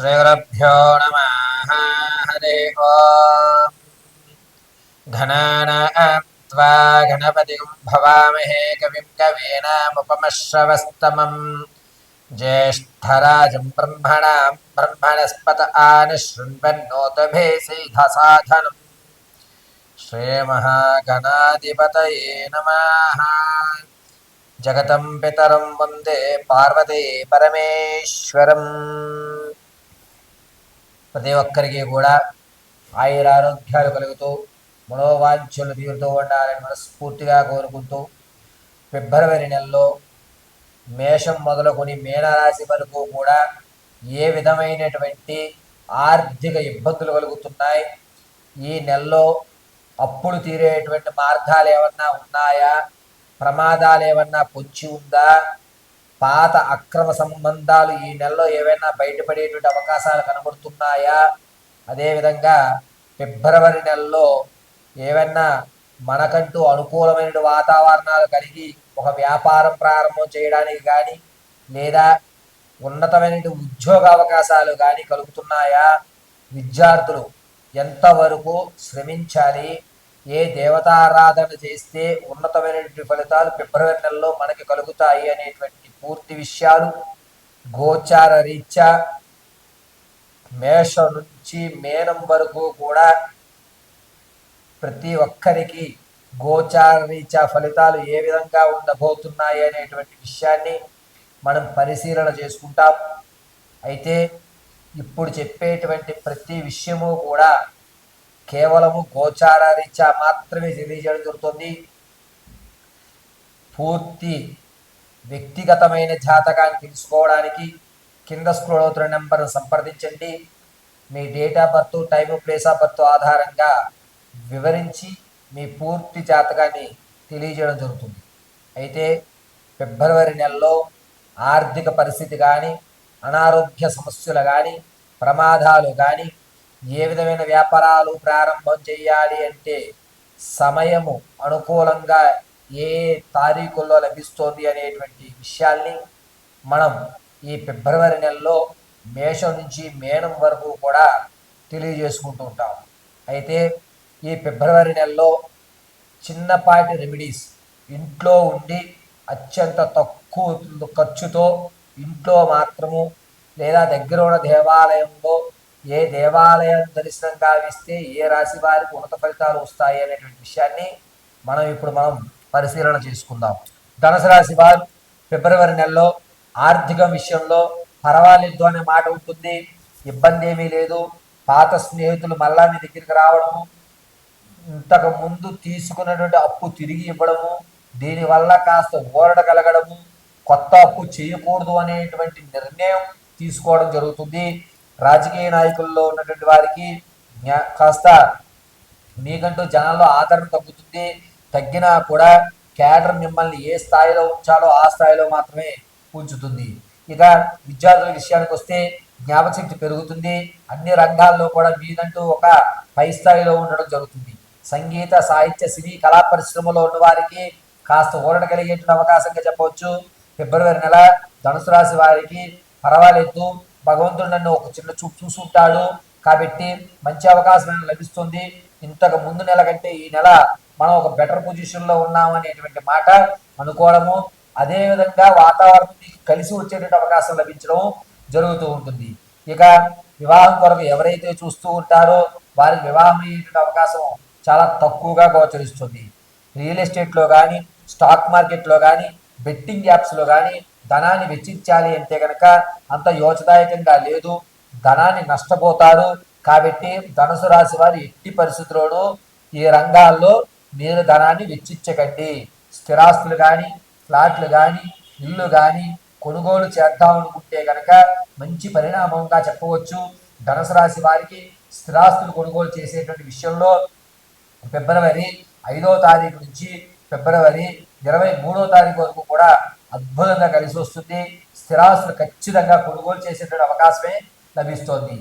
श्रीगुरुभ्यो नमः हरि ओम् घनानां त्वा गणपतिं भवामहे कविं कवीनामुपमश्रवस्तमम् ज्येष्ठराजं ब्रह्मणां ब्रह्मणस्पत आनिशृण्वन्नोतभेसीधसाधनम् श्रीमहागणाधिपतये नमः जगतं पितरं वन्दे पार्वती परमेश्वरम् ప్రతి ఒక్కరికి కూడా ఆయురారోగ్యాలు కలుగుతూ మనోవాంఛలు తీరుతూ ఉండాలని మనస్ఫూర్తిగా కోరుకుంటూ ఫిబ్రవరి నెలలో మేషం మొదలుకొని మీనరాశి వరకు కూడా ఏ విధమైనటువంటి ఆర్థిక ఇబ్బందులు కలుగుతున్నాయి? ఈ నెలలో అప్పులు తీరేటువంటి మార్గాలు ఏమన్నా ఉన్నాయా? ప్రమాదాలు ఏమన్నా పొంచి ఉందా? పాత అక్రమ సంబంధాలు ఈ నెలలో ఏవైనా బయటపడేటువంటి అవకాశాలు కనబడుతున్నాయా? అదేవిధంగా ఫిబ్రవరి నెలలో ఏవైనా మనకంటూ అనుకూలమైన వాతావరణాలు కలిగి ఒక వ్యాపారం ప్రారంభం చేయడానికి కానీ లేదా ఉన్నతమైన ఉద్యోగ అవకాశాలు కానీ కలుగుతున్నాయా? విద్యార్థులు ఎంతవరకు శ్రమించాలి? ఏ దేవతారాధన చేస్తే ఉన్నతమైనటువంటి ఫలితాలు ఫిబ్రవరి నెలలో మనకి కలుగుతాయి అనేటువంటి పూర్తి విషయాలు గోచార రీత్యా మేష నుంచి మేనం వరకు కూడా ప్రతి ఒక్కరికి గోచార రీత్యా ఫలితాలు ఏ విధంగా ఉండబోతున్నాయి అనేటువంటి విషయాన్ని మనం పరిశీలన చేసుకుంటాం. అయితే ఇప్పుడు చెప్పేటువంటి ప్రతి విషయము కూడా కేవలము గోచార రీత్యా మాత్రమే తెలియజేయడం జరుగుతుంది. పూర్తి వ్యక్తిగతమైన జాతకాన్ని తెలుసుకోవడానికి కింద స్క్రోల్ అవుతున్న నెంబర్ను సంప్రదించండి. మీ date of birth time place of birth ఆధారంగా వివరించి మీ పూర్తి జాతకాన్ని తెలియజేయడం జరుగుతుంది. అయితే ఫిబ్రవరి నెలలో ఆర్థిక పరిస్థితి కానీ అనారోగ్య సమస్యలు కానీ ప్రమాదాలు కానీ ఏ విధమైన వ్యాపారాలు ప్రారంభం చేయాలి అంటే సమయము అనుకూలంగా ఏ తారీఖుల్లో లభిస్తోంది అనేటువంటి విషయాల్ని మనం ఈ ఫిబ్రవరి నెలలో మేషం నుంచి మేనం వరకు కూడా తెలియజేసుకుంటూ ఉంటాం. అయితే ఈ ఫిబ్రవరి నెలలో చిన్నపాటి రెమెడీస్ ఇంట్లో ఉండి అత్యంత తక్కువ ఖర్చుతో ఇంట్లో మాత్రము లేదా దగ్గర ఉన్న దేవాలయంలో ఏ దేవాలయం దర్శనం గావిస్తే ఏ రాశి వారికి ఉన్నత ఫలితాలు వస్తాయి అనేటువంటి విషయాన్ని మనం ఇప్పుడు మనం పరిశీలన చేసుకుందాం. ధనుసు రాశి వారు ఫిబ్రవరి నెలలో ఆర్థిక విషయంలో పర్వాలేదు అనే మాట ఉంటుంది. ఇబ్బంది ఏమీ లేదు. పాత స్నేహితులు మళ్ళా మీ దగ్గరికి రావడము ఇంతకు ముందు తీసుకున్నటువంటి అప్పు తిరిగి ఇవ్వడము దీనివల్ల కాస్త ఊరట కలగడము కొత్త అప్పు చేయకూడదు అనేటువంటి నిర్ణయం తీసుకోవడం జరుగుతుంది. రాజకీయ నాయకుల్లో ఉన్నటువంటి వారికి కాస్త మీకంటూ జనాల్లో ఆదరణ తగ్గుతుంది. తగ్గినా కూడా కేడర్ మిమ్మల్ని ఏ స్థాయిలో ఉంచాలో ఆ స్థాయిలో మాత్రమే ఉంచుతుంది. ఇక విద్యార్థుల విషయానికి వస్తే జ్ఞాపశక్తి పెరుగుతుంది. అన్ని రంగాల్లో కూడా మీదంటూ ఒక పై స్థాయిలో ఉండడం జరుగుతుంది. సంగీత సాహిత్య సినీ కళా పరిశ్రమలో ఉన్న వారికి కాస్త ఊరట కలిగేటువంటి అవకాశంగా చెప్పవచ్చు. ఫిబ్రవరి నెల ధనుసు రాశి వారికి పర్వాలేదు. భగవంతుడు నన్ను ఒక చిన్న చూపు చూసుంటాడు. కాబట్టి మంచి అవకాశం లభిస్తుంది. ఇంతకు ముందు నెల కంటే ఈ నెల మనం ఒక బెటర్ పొజిషన్లో ఉన్నాం అనేటువంటి మాట అనుకోవడము. అదేవిధంగా వాతావరణం కలిసి వచ్చేటువంటి అవకాశం లభించడం జరుగుతూ ఉంటుంది. ఇక వివాహం కొరకు ఎవరైతే చూస్తూ ఉంటారో వారికి వివాహం అయ్యేటువంటి అవకాశం చాలా తక్కువగా గోచరిస్తుంది. రియల్ ఎస్టేట్లో కానీ స్టాక్ మార్కెట్లో కానీ బెట్టింగ్ యాప్స్లో కానీ ధనాన్ని వెచ్చించాలి అంటే గనక అంత యోచదాయకంగా లేదు. ధనాన్ని నష్టపోతారు. కాబట్టి ధనుసు రాశి వారు ఎట్టి పరిస్థితుల్లోనూ ఈ రంగాల్లో మీరు ధనాన్ని వెచ్చించకండి. స్థిరాస్తులు కానీ ఫ్లాట్లు కానీ ఇల్లు కానీ కొనుగోలు చేద్దాం అనుకుంటే కనుక మంచి పరిణామంగా చెప్పవచ్చు. ధనుసు రాశి వారికి స్థిరాస్తులు కొనుగోలు చేసేటువంటి విషయంలో ఫిబ్రవరి ఐదో తారీఖు నుంచి ఫిబ్రవరి ఇరవై మూడో తారీఖు వరకు కూడా అద్భుతంగా కలిసి వస్తుంది. స్థిరాస్తులు ఖచ్చితంగా కొనుగోలు చేసేటువంటి అవకాశమే లభిస్తోంది.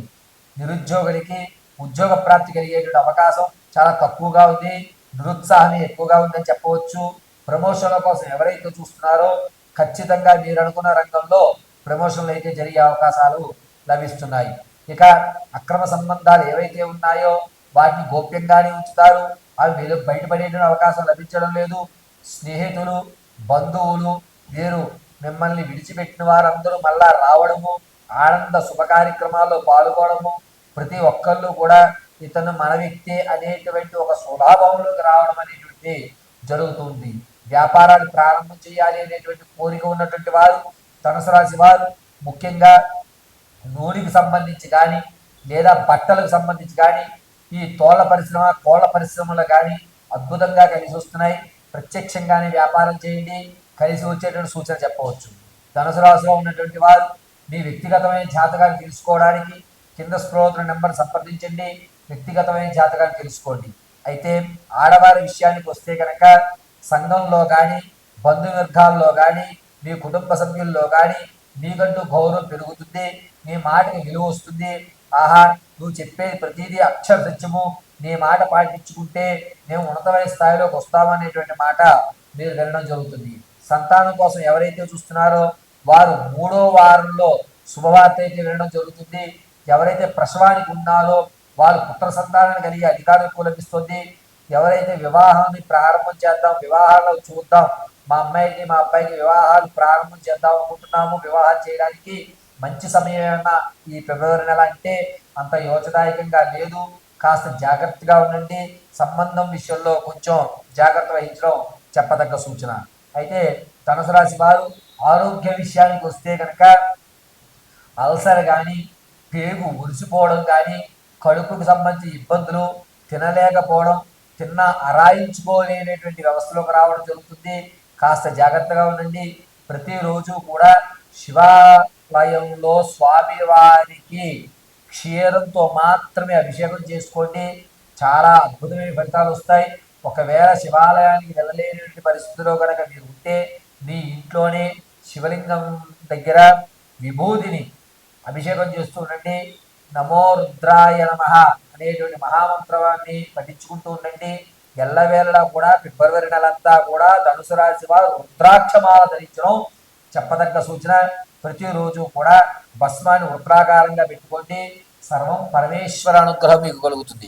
నిరుద్యోగులకి ఉద్యోగ ప్రాప్తి కలిగేటువంటి అవకాశం చాలా తక్కువగా ఉంది. నిరుత్సాహమే ఎక్కువగా ఉందని చెప్పవచ్చు. ప్రమోషన్ల కోసం ఎవరైతే చూస్తున్నారో ఖచ్చితంగా మీరు అనుకున్న రంగంలో ప్రమోషన్లు అయితే జరిగే అవకాశాలు లభిస్తున్నాయి. ఇక అక్రమ సంబంధాలు ఏవైతే ఉన్నాయో వాటిని గోప్యంగానే ఉంచుతారు. అవి వెలు బయటపడేటువంటి అవకాశం లభించడం లేదు. స్నేహితులు బంధువులు వీరు మిమ్మల్ని విడిచిపెట్టిన వారందరూ మళ్ళా రావడము ఆనంద శుభ కార్యక్రమాల్లో పాల్గొనడము ప్రతి ఒక్కళ్ళు కూడా ఇతను మన వ్యక్తి అనేటువంటి ఒక స్వభావంలోకి రావడం అనేటువంటి జరుగుతుంది. వ్యాపారాలు ప్రారంభం చేయాలి అనేటువంటి కోరిక ఉన్నటువంటి వారు ధనుసు రాశి వారు ముఖ్యంగా నూనెకి సంబంధించి కానీ లేదా బట్టలకు సంబంధించి కానీ ఈ తోల పరిశ్రమ కోళ్ళ పరిశ్రమలు కానీ అద్భుతంగా కలిసి వస్తున్నాయి. ప్రత్యక్షంగానే వ్యాపారం చేయండి. కలిసి వచ్చేటువంటి సూచన చెప్పవచ్చు. ధనుసు రాశిలో ఉన్నటువంటి వారు మీ వ్యక్తిగతమైన జాతకాన్ని తెలుసుకోవడానికి కింద స్క్రోతుల నెంబర్ సంప్రదించండి. వ్యక్తిగతమైన జాతకాన్ని తెలుసుకోండి. అయితే ఆడవారి విషయానికి వస్తే కనుక సంఘంలో కానీ బంధువర్గాల్లో కానీ మీ కుటుంబ సభ్యుల్లో కానీ మీకంటూ గౌరవం పెరుగుతుంది మీ మాటకి విలువ వస్తుంది. ఆహా నువ్వు చెప్పేది ప్రతిదీ అక్షర సత్యము. నీ మాట పాటించుకుంటే మేము ఉన్నతమైన స్థాయిలోకి వస్తామనేటువంటి మాట మీరు వినడం జరుగుతుంది. సంతానం కోసం ఎవరైతే చూస్తున్నారో వారు మూడో వారంలో శుభవార్త అయితే వినడం జరుగుతుంది. ఎవరైతే ప్రసవానికి ఉన్నారో వారు పుత్ర సంతానాన్ని కలిగే అధికారం లభిస్తుంది. ఎవరైతే వివాహాన్ని ప్రారంభం చేద్దాం వివాహాలు చూద్దాం మా అమ్మాయికి మా అబ్బాయికి వివాహాలు ప్రారంభం చేద్దాం అనుకుంటున్నాము వివాహం చేయడానికి మంచి సమయం ఏమన్నా ఈ ఫిబ్రవరి నెల అంటే అంత యోచదాయకంగా లేదు. కాస్త జాగ్రత్తగా ఉండండి. సంబంధం విషయంలో కొంచెం జాగ్రత్త వహించడం చెప్పదగ్గ సూచన. అయితే ధనుసు రాశి వారు ఆరోగ్య విషయానికి వస్తే కనుక అల్సర్ కానీ పేగు ఉరిసిపోవడం కానీ కడుపుకు సంబంధించి ఇబ్బందులు తినలేకపోవడం తిన్న అరాయించుకోలేనటువంటి వ్యవస్థలోకి రావడం జరుగుతుంది. కాస్త జాగ్రత్తగా ఉండండి. ప్రతిరోజు కూడా శివాలయంలో స్వామివారికి క్షీరంతో మాత్రమే అభిషేకం చేసుకోండి. చాలా అద్భుతమైన ఫలితాలు వస్తాయి. ఒకవేళ శివాలయానికి వెళ్ళలేనటువంటి పరిస్థితిలో కనుక మీరు ఉంటే మీ ఇంట్లోనే శివలింగం దగ్గర విభూతిని అభిషేకం చేస్తూ ఉండండి. నమో రుద్రాయ నమ అనేటువంటి మహామంత్రాన్ని పఠించుకుంటూ ఉండండి. ఎల్లవేళలా కూడా ఫిబ్రవరి నెలంతా కూడా ధనుసు రాశి వారు రుద్రాక్షమాల ధరించడం చెప్పదగ్గ సూచన. ప్రతిరోజు కూడా భస్మాన్ని వృత్రాకారంగా పెట్టుకోండి. సర్వం పరమేశ్వర అనుగ్రహం మీకు కలుగుతుంది.